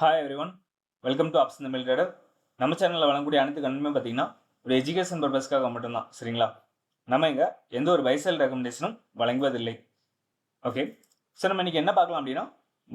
Hi every one welcome to apps Tamil trader நம்ம சேனலில் வழங்கக்கூடிய அனைத்து கண்ணுமே பார்த்தீங்கன்னா ஒரு எஜுகேஷன் பர்பஸ்க்காக மட்டும்தான் சரிங்களா? நம்ம இங்கே எந்த ஒரு பைசல் ரெக்கமெண்டேஷனும் வழங்குவதில்லை. ஓகே ஸோ நம்ம இன்றைக்கி என்ன பார்க்கலாம் அப்படின்னா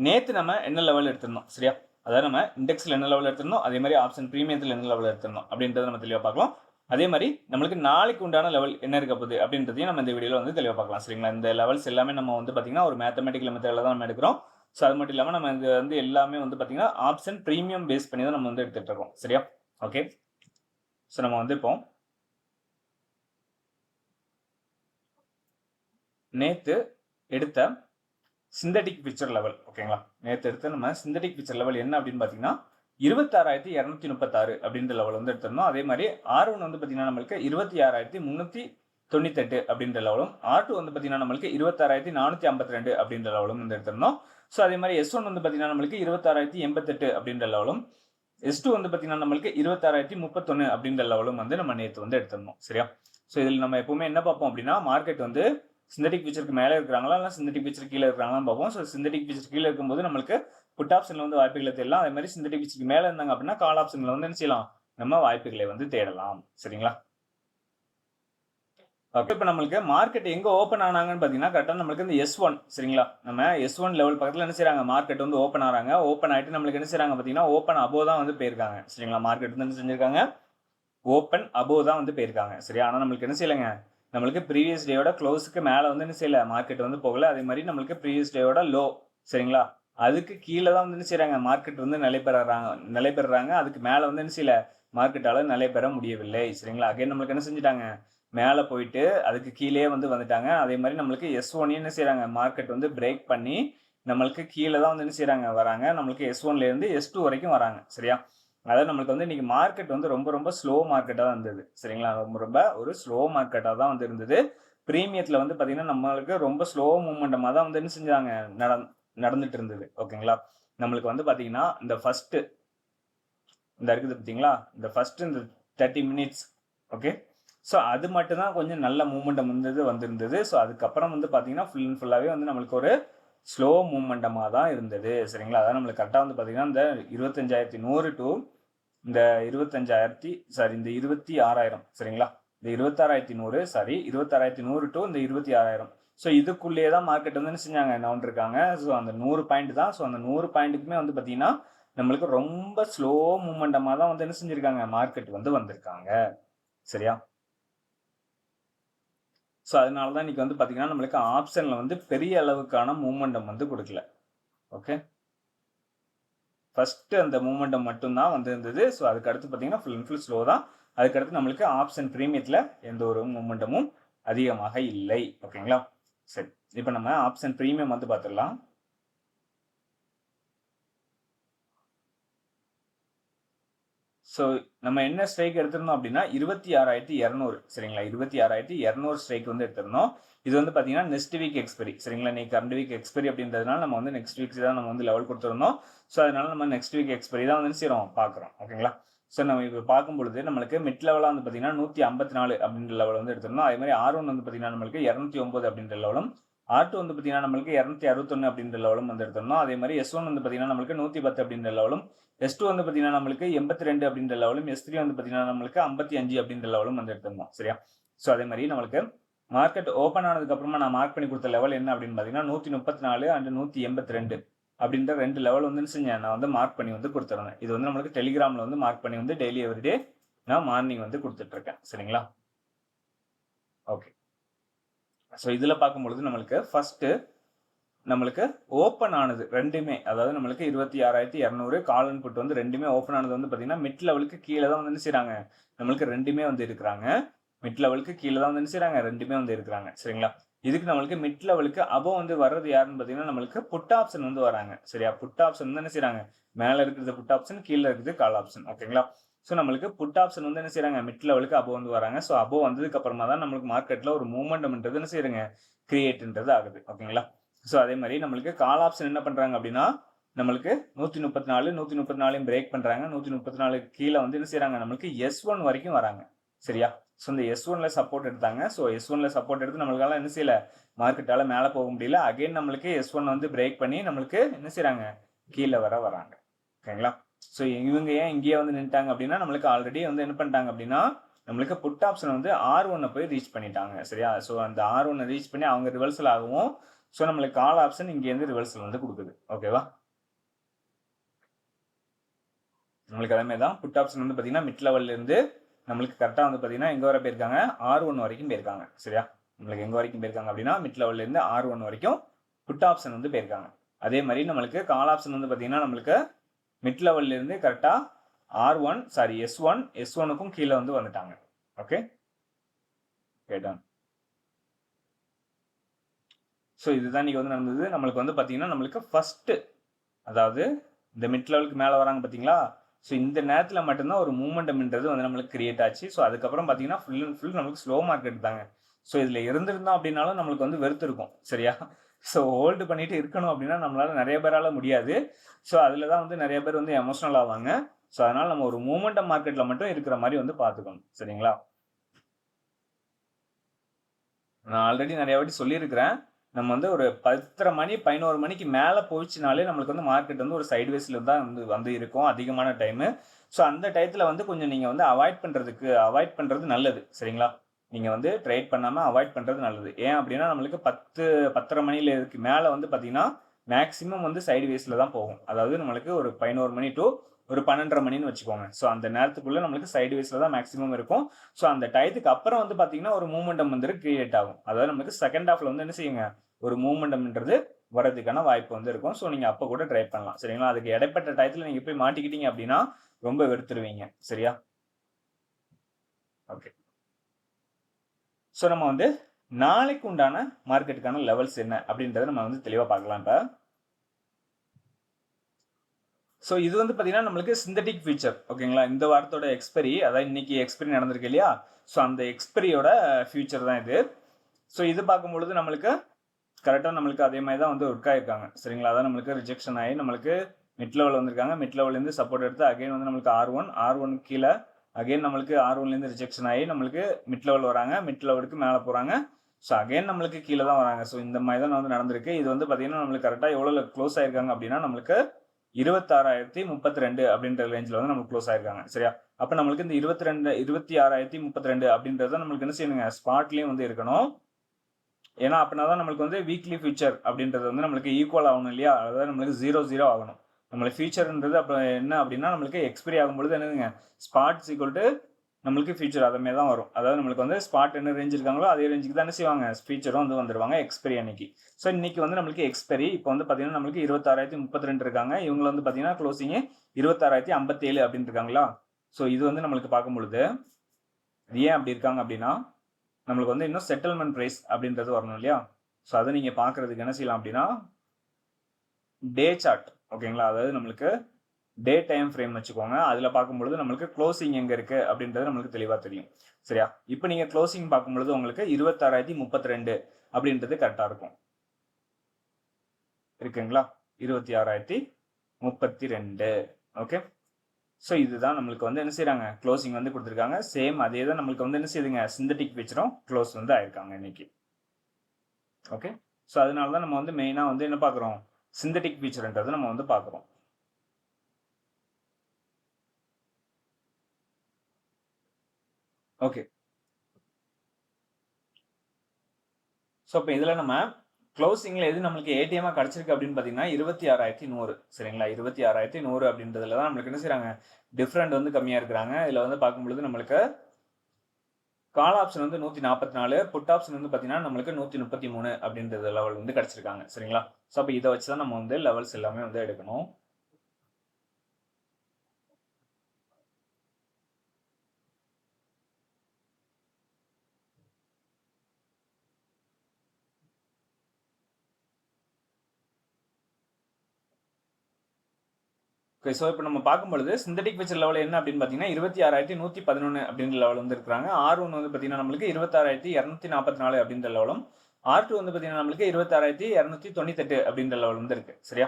நேற்று நம்ம என்ன லெவல் எடுத்திருந்தோம் சரியா? அதாவது நம்ம இண்டெக்ஸில் என்ன லெவல் எடுத்திருந்தோம் அதே மாதிரி ஆப்ஷன் ப்ரீமியத்தில் என்ன லெவல் எடுத்திருந்தோம் அப்படின்றத நம்ம தெளிவாக பார்க்கலாம். அதே மாதிரி நம்மளுக்கு நாளைக்கு உண்டான லெவல் என்ன இருக்க போகுது அப்படின்றதையும் நம்ம இந்த வீடியோவில் வந்து தெளிவாக பார்க்கலாம் சரிங்களா? இந்த லெவல்ஸ் எல்லாமே நம்ம வந்து பார்த்தீங்கன்னா ஒரு மேத்தமெட்டிக்கல் மெத்தடில் தான் நம்ம எடுக்கிறோம். ஸோ அது மட்டும் இல்லாமல் நம்ம இது வந்து எல்லாமே வந்து பார்த்தீங்கன்னா ஆப்ஷன் ப்ரீமியம் பேஸ் பண்ணி தான் நம்ம வந்து எடுத்துகிட்டு இருக்கோம். சரியா? ஓகே ஸோ நம்ம வந்து இப்போ நேற்று எடுத்த சிந்தட்டிக் பிக்சர் லெவல் ஓகேங்களா நேற்று எடுத்த நம்ம சிந்தட்டிக் பிக்சர் லெவல் என்ன அப்படின்னு பார்த்தீங்கன்னா இருபத்தாறாயிரத்தி இரநூத்தி முப்பத்தாறு அப்படின்ற லெவல் வந்து எடுத்திருந்தோம். அதே மாதிரி ஆர் ஒன் வந்து பார்த்தீங்கன்னா நம்மளுக்கு இருபத்தி ஆறாயிரத்தி முந்நூற்றி தொண்ணூத்தெட்டு அப்படின்ற லெவலும் ஆர் டூ வந்து பார்த்தீங்கன்னா நம்மளுக்கு இருபத்தாறாயிரத்தி நானூற்றி ஐம்பத்தி ரெண்டு அப்படின்ற லெவலும் வந்து எடுத்திருந்தோம் ஸோ அதே மாதிரி எஸ் ஒன் வந்து பார்த்தீங்கன்னா நம்மளுக்கு இருபத்தாறாயிரத்தி எண்பத்தெட்டு அப்படின்ற லெவலும் எஸ் டூ வந்து பார்த்தீங்கன்னா நம்மளுக்கு இருபத்தாறாயிரத்தி முப்பத்தொன்று அப்படின்ற லெவலும் வந்து நம்ம நேற்று வந்து எடுத்துடணும் சரியா? ஸோ இதில் நம்ம எப்போவுமே என்ன பார்ப்போம் அப்படின்னா மார்க்கெட் வந்து சிந்தட்டிக் பிக்சருக்கு மேலே இருக்கிறாங்களா இல்லை சிந்தட்டிக் பிக்சர் கீழே இருக்கிறாங்களான்னு பார்ப்போம். ஸோ சிந்தட்டிக் பிக்சர் கீழே இருக்கும்போது நம்மளுக்கு புட் ஆப்ஷனில் வந்து வாய்ப்புகளை தேடலாம். அதே மாதிரி சிந்தட்டிக் பிக்சருக்கு மேலே இருந்தாங்க அப்படின்னா கால் ஆப்ஷனில் வந்து என்ன செய்யலாம் நம்ம வாய்ப்புகளை வந்து தேடலாம் சரிங்களா? ஓகே இப்போ நம்மளுக்கு மார்க்கெட் எங்கே ஓப்பன் ஆனாங்கன்னு பார்த்தீங்கன்னா கரெக்டாக நம்மளுக்கு இந்த எஸ் ஒன் சரிங்களா? நம்ம எஸ் ஒன் லெவல் பக்கத்தில் என்ன செய்கிறாங்க மார்க்கெட் வந்து ஓப்பன் ஆகிறாங்க ஓப்பன் ஆகிட்டு நம்மளுக்கு என்ன செய்கிறாங்க பார்த்தீங்கன்னா ஓப்பன் அபோ தான் வந்து போயிருக்காங்க. சரிங்களா? மார்க்கெட் வந்து என்ன செஞ்சிருக்காங்க? ஓப்பன் அபோ தான் வந்து போயிருக்காங்க. சரியா? ஆனால் நம்மளுக்கு என்ன செய்யலைங்க? நம்மளுக்கு ப்ரீவியஸ் டேயோட க்ளோஸுக்கு மேலே வந்து என்ன செய்யலை? மார்க்கெட் வந்து போகல. அதே மாதிரி நம்மளுக்கு ப்ரீவியஸ் டேயோட லோ சரிங்களா? அதுக்கு கீழே தான் வந்து என்ன செய்கிறாங்க மார்க்கெட் வந்து நிலை பெறாங்க. நிலை பெறுறாங்க அதுக்கு மேலே வந்து என்ன செய்யலை? மார்க்கெட்டால் நிலை பெற முடியவில்லை. சரிங்களா? அகைன் நம்மளுக்கு என்ன செஞ்சுட்டாங்க? மேலே போயிட்டு அதுக்கு கீழே வந்து வந்துட்டாங்க. அதே மாதிரி நம்மளுக்கு எஸ் ஒன் என்ன செய்கிறாங்க மார்க்கெட் வந்து பிரேக் பண்ணி நம்மளுக்கு கீழே தான் வந்து என்ன செய்கிறாங்க வராங்க. நம்மளுக்கு எஸ் ஒன்லேருந்து எஸ் டூ வரைக்கும் வராங்க. சரியா? அதாவது நம்மளுக்கு வந்து இன்றைக்கி மார்க்கெட் வந்து ரொம்ப ரொம்ப ஸ்லோ மார்க்கெட்டாக தான் இருந்தது. சரிங்களா? ரொம்ப ரொம்ப ஒரு ஸ்லோ மார்க்கெட்டாக தான் வந்து இருந்தது. ப்ரீமியத்தில் வந்து பார்த்திங்கன்னா நம்மளுக்கு ரொம்ப ஸ்லோ மூமெண்டமாக தான் வந்து என்ன செஞ்சாங்க? நட நடந்துட்டு இருந்தது. ஓகேங்களா? நம்மளுக்கு வந்து பார்த்தீங்கன்னா இந்த ஃபஸ்ட்டு இந்த இருக்குது பார்த்தீங்களா இந்த ஃபஸ்ட்டு இந்த தேர்ட்டி மினிட்ஸ் ஓகே? ஸோ அது மட்டும்தான் கொஞ்சம் நல்ல மூமெண்டம் வந்தது வந்திருந்தது. ஸோ அதுக்கப்புறம் வந்து பார்த்தீங்கன்னா ஃபுல் அண்ட் ஃபுல்லாகவே வந்து நம்மளுக்கு ஒரு ஸ்லோ மூமெண்டமாக தான் இருந்தது. சரிங்களா? அதான் நம்மளுக்கு கரெக்டாக வந்து பார்த்தீங்கன்னா இந்த இருபத்தஞ்சாயிரத்தி நூறு டு இந்த இருபத்தஞ்சாயிரத்தி சாரி இந்த இருபத்தி ஆறாயிரம். சரிங்களா? இந்த இருபத்தாறாயிரத்தி நூறு சாரி இருபத்தாறாயிரத்தி நூறு டு இந்த இருபத்தி ஆறாயிரம். ஸோ இதுக்குள்ளேயே தான் மார்க்கெட் வந்து என்ன செஞ்சாங்க? என்ன நவுண்டிருக்காங்க ஸோ அந்த நூறு பாயிண்ட் தான். ஸோ அந்த நூறு பாயிண்ட்டுக்குமே வந்து பார்த்தீங்கன்னா நம்மளுக்கு ரொம்ப ஸ்லோ மூமெண்டமாக தான் வந்து என்ன செஞ்சுருக்காங்க? மார்க்கெட் வந்து வந்திருக்காங்க. சரியா? ஸோ அதனால தான் இன்றைக்கி வந்து பார்த்திங்கன்னா நம்மளுக்கு ஆப்ஷனில் வந்து பெரிய அளவுக்கான மூமெண்டம் வந்து கொடுக்கல. ஓகே ஃபஸ்ட்டு அந்த மூமெண்டம் மட்டும்தான் வந்து இருந்தது ஸோ அதுக்கு அடுத்து பார்த்தீங்கன்னா ஃபுல் அண்ட் ஃபுல் ஸ்லோ தான். அதுக்கடுத்து நம்மளுக்கு ஆப்ஷன் ப்ரீமியத்தில் எந்த ஒரு மூமெண்டமும் அதிகமாக இல்லை. ஓகேங்களா சரி. இப்போ நம்ம ஆப்ஷன் ப்ரீமியம் வந்து பார்த்துடலாம் ஸோ நம்ம என்ன ஸ்ட்ரைக் எடுத்திருந்தோம் அப்படின்னா இருபத்தி ஆறாயிரத்தி இரநூறு சரிங்களா? இருபத்தி ஆறாயிரத்தி இரநூறு ஸ்ட்ரைக் வந்து எடுத்திருந்தோம். இது வந்து பார்த்தீங்கன்னா நெக்ஸ்ட் வீக் எக்ஸ்பெரி சரிங்களா? நீ கரண்ட் வீக் எக்ஸ்பெரி அப்படின்றதுனால நம்ம வந்து நெக்ஸ்ட் வீக் தான் நம்ம வந்து லெவல் கொடுத்துருந்தோம். ஸோ அதனால நம்ம நெக்ஸ்ட் வீக் எக்ஸ்பெரி தான் வந்து சீரம் பார்க்குறோம் ஓகேங்களா ஸோ நம்ம இப்போ பார்க்கும் பொழுது நம்மளுக்கு மிட் லெவலாக வந்து பார்த்தீங்கன்னா நூற்றி ஐம்பத்தி நாலு அப்படின்ற லெவல் வந்து எடுத்திருந்தோம். அதே மாதிரி ஆர் ஒன் வந்து பார்த்தீங்கன்னா நம்மளுக்கு இரநூத்தி ஒம்பது அப்படின்ற லெவலும் ஆர் டூ வந்து பார்த்தீங்கன்னா நம்மளுக்கு இரநூத்தி அறுபத்தொன்று அப்படின்ற லெவலும் வந்து எடுத்திருந்தோம். அதே மாதிரி எஸ் ஒன் வந்து பார்த்தீங்கன்னா நம்மளுக்கு நூற்றி பத்து அப்படின்ற லெவலும் எஸ் டூ வந்து பார்த்தீங்கன்னா நம்மளுக்கு எண்பத்தி ரெண்டு அப்படின்ற லெவலும் எஸ் த்ரீ வந்து பார்த்தீங்கன்னா நம்மளுக்கு ஐம்பத்தி அஞ்சு அப்படின்ற லெவலும் வந்து எடுத்திருந்தோம் சரியா? ஸோ அதே மாதிரி நம்மளுக்கு மார்க்கெட் ஓப்பன் ஆனதுக்கு அப்புறமா நான் மார்க் பண்ணி கொடுத்த லெவல் என்ன அப்படின்னு பார்த்தீங்கன்னா நூற்றி முப்பத்தி நாலு அண்ட் நூற்றி எண்பத்தி ரெண்டு அப்படின்ற ரெண்டு லெவல் வந்து நான் வந்து மார்க் பண்ணி வந்து கொடுத்துருந்தேன். இது வந்து நம்மளுக்கு டெலிகிராமில் வந்து மார்க் பண்ணி வந்து டெய்லி எவ்ரிடே நான் மார்னிங் வந்து கொடுத்துட்ருக்கேன் சரிங்களா? ஓகே ஸோ இதில் பார்க்கும்பொழுது நம்மளுக்கு ஃபஸ்ட்டு நம்மளுக்கு ஓப்பன் ஆனது ரெண்டுமே. அதாவது நம்மளுக்கு இருபத்தி ஆறாயிரத்தி இரநூறு கால் இன்புட் வந்து ரெண்டுமே ஓப்பன் ஆனது வந்து பார்த்தீங்கன்னா மிட் லெவலுக்கு கீழே தான் வந்து என்ன செய்கிறாங்க நம்மளுக்கு ரெண்டுமே வந்து இருக்கிறாங்க. மிட் லெவலுக்கு கீழே தான் வந்து என்ன செய்கிறாங்க ரெண்டுமே வந்து இருக்கிறாங்க. சரிங்களா? இதுக்கு நம்மளுக்கு மிட் லெவலுக்கு அபோ வந்து வர்றது யாருன்னு பார்த்தீங்கன்னா நம்மளுக்கு புட் ஆப்ஷன் வந்து வராங்க. சரியா? புட் ஆப்ஷன் வந்து என்ன செய்கிறாங்க மேலே இருக்கிறது புட் ஆப்ஷன் கீழே இருக்கிறது கால் ஆப்ஷன் ஓகேங்களா? ஸோ நம்மளுக்கு புட் ஆப்ஷன் வந்து என்ன செய்கிறாங்க மிட் லெவலுக்கு அபோ வந்து வராங்க. ஸோ அபோ வந்ததுக்கு அப்புறமா தான் நம்மளுக்கு மார்க்கெட்டில் ஒரு மூமெண்ட்ன்றது என்ன செய்யுங்க கிரியேட்ன்றது ஆகுது. ஓகேங்களா? ஸோ அதே மாதிரி நம்மளுக்கு கால் ஆப்ஷன் என்ன பண்ணுறாங்க அப்படின்னா நம்மளுக்கு நூற்றி முப்பத்தி நாலு நூற்றி முப்பத்தி நாலையும் பிரேக் பண்ணுறாங்க நூற்றி முப்பத்தி நாலு கீழே வந்து என்ன செய்கிறாங்க நம்மளுக்கு எஸ் ஒன் வரைக்கும் வராங்க. சரியா? ஸோ இந்த எஸ் ஒன்ல சப்போர்ட் எடுத்தாங்க. ஸோ எஸ் ஒன்ல சப்போர்ட் எடுத்து நம்மளுக்கால என்ன செய்யல? மார்க்கெட்டால் மேலே போக முடியல. அகைன் நம்மளுக்கு எஸ் ஒன் வந்து பிரேக் பண்ணி நம்மளுக்கு என்ன செய்கிறாங்க கீழே வர வராங்க. ஓகேங்களா? ஸோ இவங்க ஏன் இங்கேயே வந்து நின்ட்டாங்க அப்படின்னா நம்மளுக்கு ஆல்ரெடி வந்து என்ன பண்ணிட்டாங்க அப்படின்னா நம்மளுக்கு புட் ஆப்ஷன் வந்து ஆர் ஒன்னை போய் ரீச் பண்ணிட்டாங்க. சரியா? ஸோ அந்த ஆர் ஒன்னை ரீச் பண்ணி அவங்க ரிவர்சல் ஆகவும் ஸோ நம்மளுக்கு கால் ஆப்ஷன் இங்கேருந்து ரிவர்சல் வந்து கொடுக்குது. ஓகேவா நம்மளுக்கு அதே மாதிரி தான் புட் ஆப்ஷன் வந்து பார்த்தீங்கன்னா மிட் லெவல்லேருந்து நம்மளுக்கு கரெக்டாக வந்து பார்த்தீங்கன்னா எங்கே வர போயிருக்காங்க? ஆர் ஒன் வரைக்கும் போயிருக்காங்க. சரியா? நம்மளுக்கு எங்கே வரைக்கும் போயிருக்காங்க அப்படின்னா மிட் லெவல்லேருந்து ஆர் ஒன் வரைக்கும் புட் ஆப்ஷன் வந்து போயிருக்காங்க. அதே மாதிரி நம்மளுக்கு கால் ஆப்ஷன் வந்து பார்த்தீங்கன்னா நம்மளுக்கு மிட் லெவல்லேருந்து கரெக்டாக R one sorry S one S ஒனுக்கும் கீழே வந்து வந்துட்டாங்க. ஓகே கேட்டான் ஸோ இதுதான் இன்றைக்கி வந்து நடந்தது. நம்மளுக்கு வந்து பார்த்தீங்கன்னா நம்மளுக்கு ஃபஸ்ட்டு அதாவது இந்த மிட் லெவலுக்கு மேலே வராங்க பார்த்தீங்களா ஸோ இந்த நேரத்தில் மட்டும்தான் ஒரு மூமெண்டம்ன்றது வந்து நம்மளுக்கு கிரியேட் ஆச்சு. ஸோ அதுக்கப்புறம் பார்த்தீங்கன்னா ஃபுல் அண்ட் ஃபுல் நம்மளுக்கு ஸ்லோ மார்க்கெட் தாங்க ஸோ இதில் இருந்திருந்தோம் அப்படின்னாலும் நம்மளுக்கு வந்து வெறுத்து இருக்கும் சரியா? ஸோ ஹோல்டு பண்ணிட்டு இருக்கணும் அப்படின்னா நம்மளால நிறைய பேரால் முடியாது. ஸோ அதில் தான் வந்து நிறைய பேர் வந்து எமோஷனல் ஆவாங்க. ஸோ அதனால் நம்ம ஒரு மூமெண்டம் மார்க்கெட்டில் மட்டும் இருக்கிற மாதிரி வந்து பார்த்துக்கணும் சரிங்களா? நான் ஆல்ரெடி நிறைய வாட்டி சொல்லியிருக்கிறேன். நம்ம வந்து ஒரு பத்தரை மணி பதினோரு மணிக்கு மேலே போயிடுச்சுனாலே நம்மளுக்கு வந்து மார்க்கெட் வந்து ஒரு சைட்வேஸில் தான் வந்து வந்து இருக்கும் அதிகமான டைமு ஸோ அந்த டயத்தில் வந்து கொஞ்சம் நீங்கள் வந்து அவாய்ட் பண்ணுறதுக்கு அவாய்ட் பண்ணுறது நல்லது. சரிங்களா? நீங்கள் வந்து ட்ரேட் பண்ணாமல் அவாய்ட் பண்ணுறது நல்லது. ஏன் அப்படின்னா நம்மளுக்கு பத்து பத்தரை மணியில் இருக்கு மேலே வந்து பார்த்தீங்கன்னா மேக்ஸிமம் வந்து சைடு வேஸில் தான் போகும். அதாவது நம்மளுக்கு ஒரு பதினோரு மணி டு ஒரு பன்னெண்டரை மணின்னு வச்சுக்கோங்க. ஸோ அந்த நேரத்துக்குள்ளே நம்மளுக்கு சைடு வேஸில் தான் மேக்ஸிமம் இருக்கும். ஸோ அந்த டயத்துக்கு அப்புறம் வந்து பார்த்தீங்கன்னா ஒரு மூமெண்டம் வந்து கிரியேட் ஆகும். அதாவது நம்மளுக்கு செகண்ட் ஹாஃபில் வந்து என்ன செய்யுங்க? ஒரு மூமெண்டம்ன்றது வரதுக்கான வாய்ப்பு வந்து இருக்கும். ஸோ நீங்கள் அப்போ கூட ட்ரை பண்ணலாம். சரிங்களா? அதுக்கு இடைப்பட்ட டயத்தில் நீங்கள் போய் மாட்டிக்கிட்டீங்க அப்படின்னா ரொம்ப வெறுத்துருவீங்க. சரியா? ஓகே ஸோ நம்ம வந்து நாளைக்கு உண்டான மார்க்கெட்டுக்கான லெவல்ஸ் என்ன அப்படின்றத நம்ம வந்து தெளிவாக பார்க்கலாம் இப்போ. ஸோ இது வந்து பார்த்தீங்கன்னா நம்மளுக்கு சிந்தட்டிக் ஃபியூச்சர் ஓகேங்களா இந்த வாரத்தோட எக்ஸ்பெரி அதாவது இன்னைக்கு எக்ஸ்பெரி நடந்திருக்கு இல்லையா? ஸோ அந்த எக்ஸ்பெரியோட ஃபியூச்சர் தான் இது. ஸோ இது பார்க்கும் பொழுது நம்மளுக்கு கரெக்டாக நம்மளுக்கு அதே மாதிரி தான் வந்து ஒர்க் ஆகிருக்காங்க சரிங்களா? அதான் நம்மளுக்கு ரிஜெக்ஷன் ஆகி நம்மளுக்கு மிட் லெவல் வந்திருக்காங்க. மிட் லெவல்லேருந்து சப்போர்ட் எடுத்து அகைன் வந்து நம்மளுக்கு ஆர் ஒன் ஆர் ஒன் கீழே அகைன் நம்மளுக்கு ஆர் ஒன்லேருந்து ரிஜெக்ஷன் ஆகி நம்மளுக்கு மிட் லெவல் வராங்க. மிட் லெவலுக்கு மேலே போகிறாங்க ஸோ அகைன் நம்மளுக்கு கீழே தான் வராங்க. ஸோ இந்த மாதிரி தான் வந்து நடந்திருக்கு. இது வந்து பார்த்தீங்கன்னா நம்மளுக்கு கரெக்டாக எவ்வளோ க்ளோஸ் ஆயிருக்காங்க அப்படின்னா நம்மளுக்கு இருபத்தாறாயிரத்தி முப்பத்தி ரெண்டு அப்படின்ற ரேஞ்சில் வந்து நம்மளுக்கு க்ளோஸ் ஆயிருக்காங்க. சரியா? அப்போ நம்மளுக்கு இந்த இருபத்தி ரெண்டு இருபத்தி ஆறாயிரத்தி முப்பத்தி ரெண்டு அப்படின்றத நம்மளுக்கு என்ன செய்யணுங்க? ஸ்பாட்லேயும் வந்து இருக்கணும். ஏன்னா அப்படின்னா தான் நம்மளுக்கு வந்து வீக்லி ஃபியூச்சர் அப்படின்றது வந்து நம்மளுக்கு ஈக்குவல் ஆகணும் இல்லையா? அதாவது நம்மளுக்கு ஜீரோ ஜீரோ ஆகணும். நம்மளுக்கு ஃபியூச்சர்ன்றது அப்புறம் என்ன அப்படின்னா நம்மளுக்கு எக்ஸ்பிரி ஆகும்பொழுது என்னதுங்க? ஸ்பாட்ஸ் ஈக்குவல் டு நம்மளுக்கு ஃபியூச்சர் அதே தான் வரும். அதாவது நம்மளுக்கு வந்து ஸ்பாட் என்ன ரேஞ்ச் இருக்காங்களோ அதே ரேஞ்சுக்கு தான் என்ன செய்வாங்க. ஃபியூச்சரும் வந்து வந்துருவாங்க எக்ஸ்பெரி அன்னைக்கு. ஸோ இன்னைக்கு வந்து நம்மளுக்கு எக்ஸ்பெரி இப்போ வந்து பார்த்தீங்கன்னா நம்மளுக்கு இருபத்தாறாயிரத்தி முப்பத்தி ரெண்டு இருக்காங்க. இவங்க வந்து பார்த்தீங்கன்னா க்ளோசிங் இருபத்தாறாயிரத்தி ஐம்பத்தி ஏழு அப்படின்னு இருக்காங்களா? ஸோ இது வந்து நம்மளுக்கு பார்க்கும் பொழுது ஏன் அப்படி இருக்காங்க அப்படின்னா நம்மளுக்கு வந்து இன்னும் செட்டில்மெண்ட் ப்ரைஸ் அப்படின்றது வரணும் இல்லையா? ஸோ அதை நீங்கள் பார்க்குறதுக்கு என்ன செய்யலாம் அப்படின்னா டே சார்ட் ஓகேங்களா அதாவது நம்மளுக்கு டே டைம் ஃப்ரேம் வச்சுக்கோங்க. அதில் பார்க்கும்பொழுது நம்மளுக்கு க்ளோசிங் எங்கே இருக்குது அப்படின்றது நம்மளுக்கு தெளிவாக தெரியும். சரியா? இப்போ நீங்கள் க்ளோசிங் பார்க்கும்பொழுது உங்களுக்கு இருபத்தாறாயிரத்தி முப்பத்தி ரெண்டு அப்படின்றது கரெக்டாக இருக்கும். இருக்குங்களா? இருபத்தி ஆறாயிரத்தி முப்பத்தி ரெண்டு ஓகே ஸோ இதுதான் நம்மளுக்கு வந்து என்ன செய்கிறாங்க க்ளோசிங் வந்து கொடுத்துருக்காங்க. சேம் அதே தான் நம்மளுக்கு வந்து என்ன செய்யுதுங்க சிந்தட்டிக் வச்சிடும் க்ளோஸ் வந்து ஆயிருக்காங்க இன்னைக்கு. ஓகே ஸோ அதனால தான் நம்ம வந்து மெயினாக வந்து என்ன பார்க்குறோம்? சிந்தட்டிக் ஃபீச்சர்ன்றது நம்ம வந்து பார்க்குறோம். ஓகே ஸோ இப்போ இதில் நம்ம க்ளோசிங்கில் எது நம்மளுக்கு ஏடிஎம்மாக கிடச்சிருக்கு அப்படின்னு பார்த்தீங்கன்னா இருபத்தி ஆறாயிரத்தி நூறு. சரிங்களா? இருபத்தி ஆறாயிரத்தி நூறு அப்படின்றதுல தான் நம்மளுக்கு என்ன செய்கிறாங்க டிஃப்ரெண்ட் வந்து கம்மியாக இருக்கிறாங்க. இதில் வந்து பார்க்கும்பொழுது நம்மளுக்கு கால் ஆப்ஷன் வந்து நூற்றி நாற்பத்தி நாலு புட் ஆப்ஷன் வந்து பார்த்தீங்கன்னா நம்மளுக்கு நூற்றி முப்பத்தி மூணு அப்படின்றது லெவல் வந்து கிடச்சிருக்காங்க. சரிங்களா? ஸோ அப்போ இதை வச்சு தான் நம்ம வந்து லெவல்ஸ் எல்லாமே வந்து எடுக்கணும். ஓகே ஸோ இப்போ நம்ம பார்க்கும்பொழுது சிந்தட்டிக் பிக்சர் லெவல் என்ன அப்படின்னு பார்த்தீங்கன்னா இருபத்தி ஆறாயிரத்தி நூற்றி பதினொன்று அப்படின்ற லெவல் வந்து இருக்கிறாங்க. ஆர் ஒன்று வந்து பார்த்தீங்கன்னா நம்மளுக்கு இருபத்தாறாயிரத்தி இரநூத்தி நாற்பத்தி நாலு அப்படின்ற லெவலும் ஆர் டூ வந்து பார்த்தீங்கன்னா நம்மளுக்கு இருபத்தாறாயிரத்தி இரநூத்தி தொண்ணூத்தெட்டு அப்படின்ற லெவல் வந்து இருக்கு. சரியா?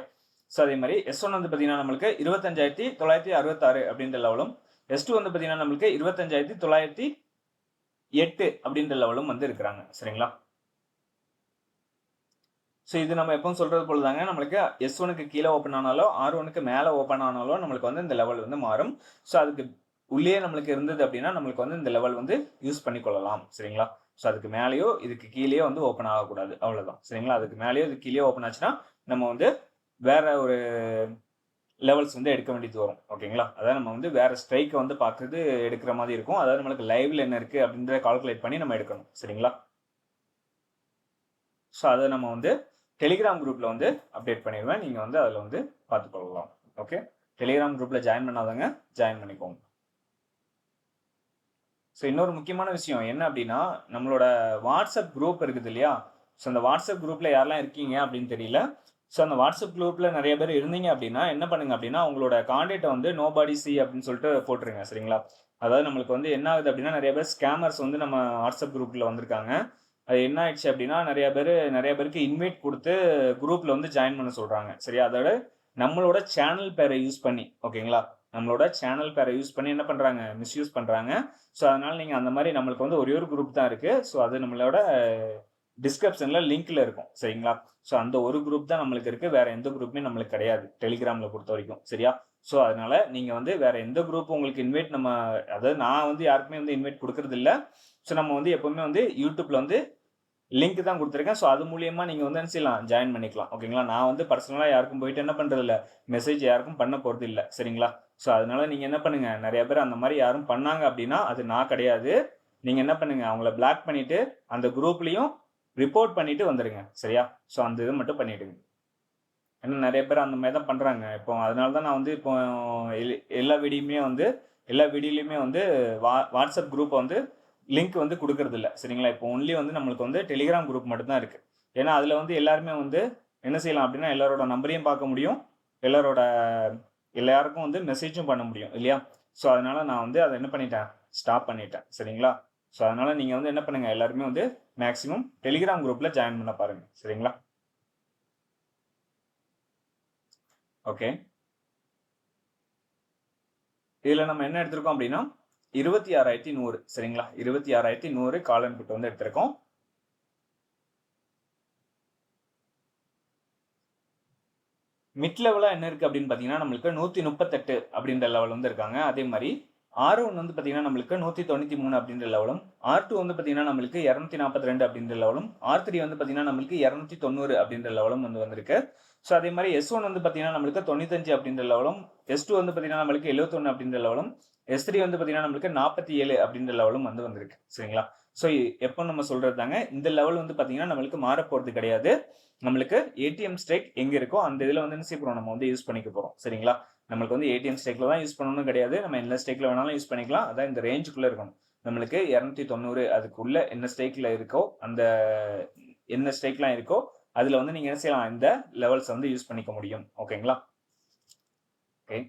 ஸோ அதே மாதிரி எஸ் ஒன் வந்து பார்த்தீங்கன்னா நம்மளுக்கு இருபத்தஞ்சாயிரத்தி தொள்ளாயிரத்தி அறுபத்தாறு அப்படின்ற லெவலும் எஸ் டூ வந்து பார்த்தீங்கன்னா நம்மளுக்கு இருபத்தஞ்சாயிரத்தி தொள்ளாயிரத்தி எட்டு அப்படின்ற லெவலும் வந்து இருக்கிறாங்க. சரிங்களா? ஸோ இது நம்ம எப்பவும் சொல்கிறது போல தாங்க நம்மளுக்கு எஸ் ஒனுக்கு கீழே ஓப்பன் ஆனாலோ ஆர் ஒனுக்கு மேலே ஓப்பன் ஆனாலோ நம்மளுக்கு வந்து இந்த லெவல் வந்து மாறும். ஸோ அதுக்கு உள்ளே நம்மளுக்கு இருந்தது அப்படின்னா நம்மளுக்கு வந்து இந்த லெவல் வந்து யூஸ் பண்ணிக்கொள்ளலாம். சரிங்களா? ஸோ அதுக்கு மேலேயோ இதுக்கு கீழேயோ வந்து ஓப்பன் ஆகக்கூடாது. அவ்வளோதான் சரிங்களா? அதுக்கு மேலேயோ இதுக்கு கீழேயோ ஓப்பன் ஆச்சுன்னா நம்ம வந்து வேற ஒரு லெவல்ஸ் வந்து எடுக்க வேண்டியது வரும். ஓகேங்களா? அதாவது நம்ம வந்து வேற ஸ்ட்ரைக்கை வந்து பார்க்கறது எடுக்கிற மாதிரி இருக்கும். அதாவது நம்மளுக்கு லைவ்ல என்ன இருக்கு அப்படின்றத கால்குலேட் பண்ணி நம்ம எடுக்கணும். சரிங்களா? ஸோ அதை நம்ம வந்து டெலிகிராம் குரூப்பில் வந்து அப்டேட் பண்ணிடுவேன். நீங்கள் வந்து அதில் வந்து பார்த்துக்கொள்ளலாம். ஓகே டெலிகிராம் குரூப்பில் ஜாயின் பண்ணாதவங்க ஜாயின் பண்ணிக்கோங்க. ஸோ இன்னொரு முக்கியமான விஷயம் என்ன அப்படின்னா நம்மளோட வாட்ஸ்அப் குரூப் இருக்குது இல்லையா? ஸோ அந்த வாட்ஸ்அப் குரூப்பில் யாரெல்லாம் இருக்கீங்க அப்படின்னு தெரியல. ஸோ அந்த வாட்ஸ்அப் குரூப்பில் நிறைய பேர் இருந்தீங்க அப்படின்னா என்ன பண்ணுங்க அப்படின்னா உங்களோட காண்டாக்டை வந்து நோ பாடி சி அப்படின்னு சொல்லிட்டு போட்டுருங்க சரிங்களா? அதாவது நம்மளுக்கு வந்து என்ன ஆகுது அப்படின்னா நிறைய பேர் ஸ்கேமர்ஸ் வந்து நம்ம வாட்ஸ்அப் குரூப்பில் வந்திருக்காங்க. அது என்ன ஆயிடுச்சு அப்படின்னா நிறைய பேர் நிறைய பேருக்கு இன்வைட் கொடுத்து குரூப்பில் வந்து ஜாயின் பண்ண சொல்கிறாங்க சரியா அதோட நம்மளோட சேனல் பேரை யூஸ் பண்ணி ஓகேங்களா நம்மளோட சேனல் பேரை யூஸ் பண்ணி என்ன பண்ணுறாங்க மிஸ்யூஸ் பண்ணுறாங்க ஸோ அதனால் நீங்கள் அந்த மாதிரி நம்மளுக்கு வந்து ஒரே ஒரு குரூப் தான் இருக்குது ஸோ அது நம்மளோட டிஸ்கிரிப்ஷனில் லிங்க்ல இருக்கும். சரிங்களா? ஸோ அந்த ஒரு குரூப் தான் நம்மளுக்கு இருக்கு. வேற எந்த குரூப்புமே நம்மளுக்கு கிடையாது. டெலிகிராமில் பொறுத்த வரைக்கும். சரியா? ஸோ அதனால நீங்கள் வந்து வேற எந்த குரூப் உங்களுக்கு இன்வைட் நம்ம அதாவது நான் வந்து யாருக்குமே வந்து இன்வைட் கொடுக்கறது இல்லை ஸோ நம்ம வந்து எப்போவுமே வந்து யூடியூப்பில் வந்து லிங்க் தான் கொடுத்துருக்கேன். ஸோ அது மூலியமாக நீங்கள் வந்து என்ன செய்யலாம்? ஜாயின் பண்ணிக்கலாம். ஓகேங்களா நான் வந்து பர்சனலாக யாருக்கும் போயிட்டு என்ன பண்ணுறதில்ல மெசேஜ் யாருக்கும் பண்ண போகிறது இல்லை சரிங்களா? ஸோ அதனால நீங்கள் என்ன பண்ணுங்கள் நிறைய பேர் அந்த மாதிரி யாரும் பண்ணாங்க அப்படின்னா அது நான் கிடையாது. நீங்கள் என்ன பண்ணுங்கள் அவங்கள பிளாக் பண்ணிவிட்டு அந்த குரூப்லேயும் ரிப்போர்ட் பண்ணிவிட்டு வந்துடுங்க சரியா? ஸோ அந்த இது மட்டும் பண்ணிவிடுங்க ஏன்னா நிறைய பேர் அந்த மாதிரி தான் பண்ணுறாங்க இப்போ அதனால தான் நான் வந்து இப்போ எல்லா வீடியோமே வந்து எல்லா வீடியோலையுமே வந்து வா வாட்ஸ்அப் குரூப்பை வந்து லிங்க் வந்து கொடுக்கறது இல்லை சரிங்களா? இப்போ ஒன்லி வந்து நம்மளுக்கு வந்து டெலிகிராம் குரூப் மட்டும்தான் இருக்குது ஏன்னா அதில் வந்து எல்லாருமே வந்து என்ன செய்யலாம் அப்படின்னா எல்லாரோட நம்பரையும் பார்க்க முடியும். எல்லாரோட எல்லாருக்கும் வந்து மெசேஜும் பண்ண முடியும் இல்லையா? ஸோ அதனால் நான் வந்து அதை என்ன பண்ணிட்டேன்? ஸ்டாப் பண்ணிட்டேன். சரிங்களா? ஸோ அதனால் நீங்கள் வந்து என்ன பண்ணுங்கள் எல்லாருமே வந்து மேக்ஸிமம் டெலிகிராம் குரூப்பில் ஜாயின் பண்ண பாருங்கள் சரிங்களா? ஓகே இதில் நம்ம என்ன எடுத்திருக்கோம் அப்படின்னா இருபத்தி ஆறாயிரத்தி நூறு. சரிங்களா? இருபத்தி ஆறாயிரத்தி நூறு காலன் புட் வந்து எடுத்திருக்கோம். மிட் லெவலா என்ன இருக்கு அப்படின்னு பாத்தீங்கன்னா நம்மளுக்கு நூத்தி முப்பத்தெட்டு அப்படின்ற லெவல் வந்து இருக்காங்க. அதே மாதிரி ஆர் ஒன் வந்து பார்த்தீங்கன்னா நம்மளுக்கு நூற்றி தொண்ணூற்றி மூணு அப்படின்ற லெவலும் ஆர் டூ வந்து பார்த்தீங்கன்னா நம்மளுக்கு இரநூத்தி நாற்பத்தி ரெண்டு அப்படின்ற லெவலும் ஆர் த்ரீ வந்து பார்த்தீங்கன்னா நம்மளுக்கு இரநூத்தி தொண்ணூறு அப்படின்ற லெவலும் வந்து வந்திருக்கு. ஸோ அதே மாதிரி எஸ் ஒன் வந்து பார்த்தீங்கன்னா நம்மளுக்கு தொண்ணூத்தஞ்சு அப்படின்ற லெவலும் எஸ் டூ வந்து பார்த்தீங்கன்னா நம்மளுக்கு எழுபத்தொன்று அப்படின்ற லெவலும் எஸ் த்ரீ வந்து பார்த்தீங்கன்னா நம்மளுக்கு நாற்பத்தி ஏழு அப்படின்ற லெவலும் வந்து வந்திருக்கு. சரிங்களா? ஸோ எப்போ நம்ம சொல்கிறது தாங்க? இந்த லெவல் வந்து பார்த்தீங்கன்னா நம்மளுக்கு மாற போகிறது கிடையாது. நம்மளுக்கு ஏடிஎம் ஸ்ட்ரைக் எங்கே இருக்கோ அந்த இதில் வந்து என்ன செய்ய போகிறோம் நம்ம வந்து யூஸ் பண்ணிக்க போகிறோம் சரிங்களா? நம்மளுக்கு வந்து ஏடிஎம் ஸ்டேக்கில் தான் யூஸ் பண்ணணும்னு கிடையாது. நம்ம என்ன ஸ்டேக்கில் வேணாலும் யூஸ் பண்ணிக்கலாம். அதான் இந்த ரேஞ்சுக்குள்ளே இருக்கணும். நம்மளுக்கு இரநூத்தி தொண்ணூறு அதுக்குள்ள என்ன ஸ்டேக்கில் இருக்கோ அந்த என்ன ஸ்டேக்லாம் இருக்கோ அதில் வந்து நீங்கள் என்ன செய்யலாம்? இந்த லெவல்ஸ் வந்து யூஸ் பண்ணிக்க முடியும். ஓகேங்களா ஓகே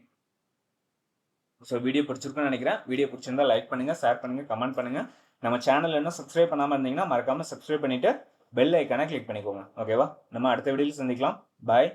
ஸோ வீடியோ பிடிச்சிருக்குன்னு நினைக்கிறேன். வீடியோ பிடிச்சிருந்தா லைக் பண்ணுங்க ஷேர் பண்ணுங்க கமெண்ட் பண்ணுங்க. நம்ம சேனல் இன்னும் சப்ஸ்கிரைப் பண்ணாமல் இருந்தீங்கன்னா மறக்காம சப்ஸ்கிரைப் பண்ணிட்டு பெல் ஐக்கானை கிளிக் பண்ணிக்கோங்க. ஓகேவா நம்ம அடுத்த வீடியோவில் சந்திக்கலாம். பாய்